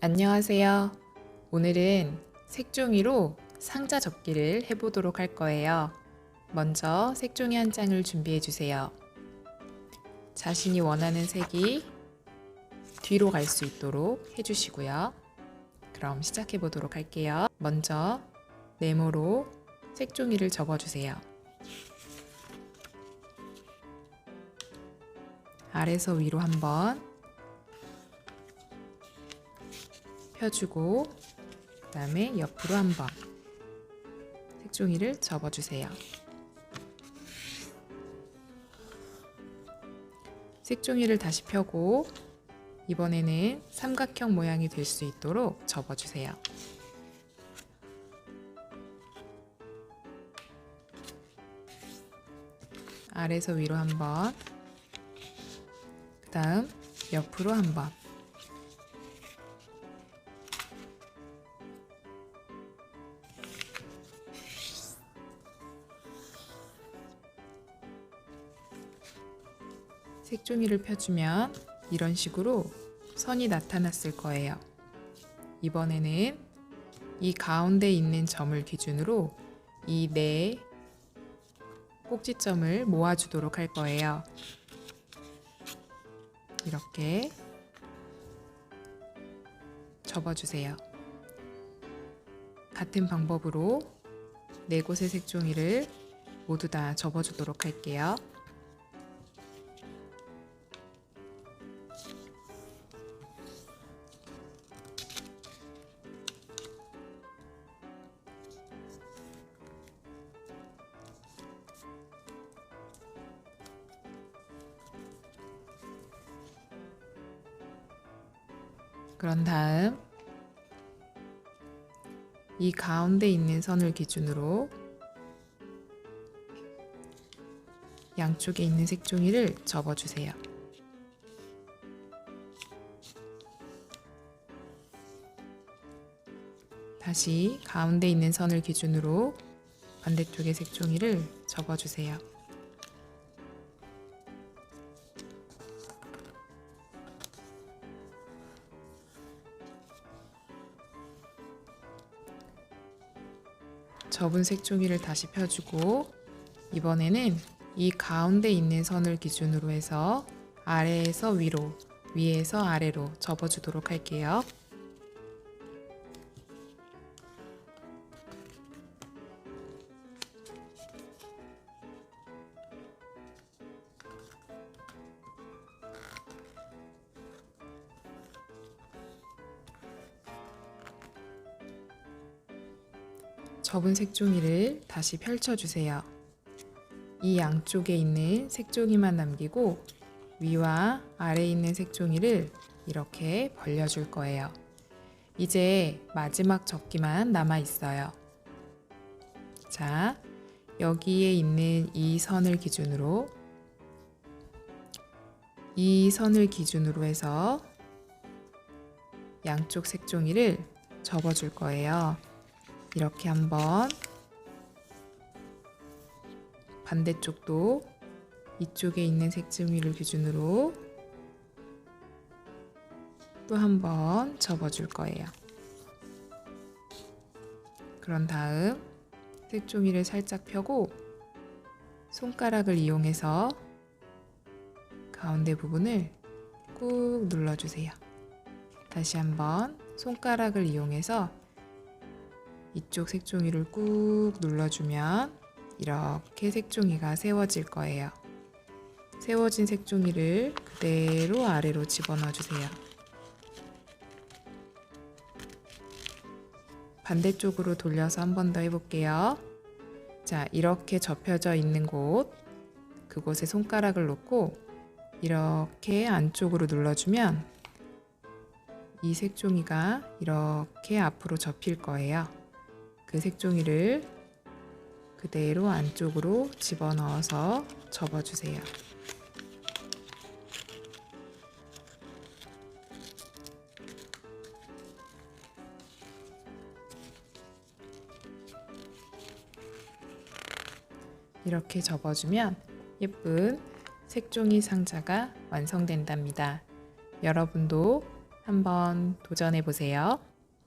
안녕하세요. 오늘은 색종이로 상자 접기를 해보도록 할 거예요. 먼저 색종이 한 장을 준비해 주세요. 자신이 원하는 색이 뒤로 갈 수 있도록 해주시고요. 그럼 시작해 보도록 할게요. 먼저 네모로 색종이를 접어주세요. 아래서 위로 한번 펴주고 그 다음에 옆으로 한번 색종이를 접어주세요. 색종이를 다시 펴고 이번에는 삼각형 모양이 될 수 있도록 접어주세요. 아래서 위로 한번 그 다음 옆으로 한번 색종이를 펴주면 이런 식으로 선이 나타났을 거예요. 이번에는 이 가운데 있는 점을 기준으로 이 네 꼭지점을 모아주도록 할 거예요. 이렇게 접어주세요. 같은 방법으로 네 곳의 색종이를 모두 다 접어주도록 할게요. 그런 다음 이 가운데 있는 선을 기준으로 양쪽에 있는 색종이를 접어주세요. 다시 가운데 있는 선을 기준으로 반대쪽의 색종이를 접어주세요. 접은 색종이를 다시 펴주고 이번에는 이 가운데 있는 선을 기준으로 해서 아래에서 위로 위에서 아래로 접어주도록 할게요. 접은 색종이를 다시 펼쳐주세요. 이 양쪽에 있는 색종이만 남기고 위와 아래에 있는 색종이를 이렇게 벌려줄 거예요. 이제 마지막 접기만 남아 있어요. 자, 여기에 있는 이 선을 기준으로 이 선을 기준으로 해서 양쪽 색종이를 접어줄 거예요. 이렇게 한번 반대쪽도 이쪽에 있는 색종이를 기준으로 또 한번 접어줄 거예요. 그런 다음 색종이를 살짝 펴고 손가락을 이용해서 가운데 부분을 꾹 눌러주세요. 다시 한번 손가락을 이용해서 이쪽 색종이를 꾹 눌러주면 이렇게 색종이가 세워질 거예요. 세워진 색종이를 그대로 아래로 집어넣어 주세요. 반대쪽으로 돌려서 한 번 더 해볼게요. 자, 이렇게 접혀져 있는 곳, 그곳에 손가락을 놓고 이렇게 안쪽으로 눌러주면 이 색종이가 이렇게 앞으로 접힐 거예요. 그 색종이를 그대로 안쪽으로 집어넣어서 접어주세요. 이렇게 접어주면 예쁜 색종이 상자가 완성된답니다. 여러분도 한번 도전해 보세요.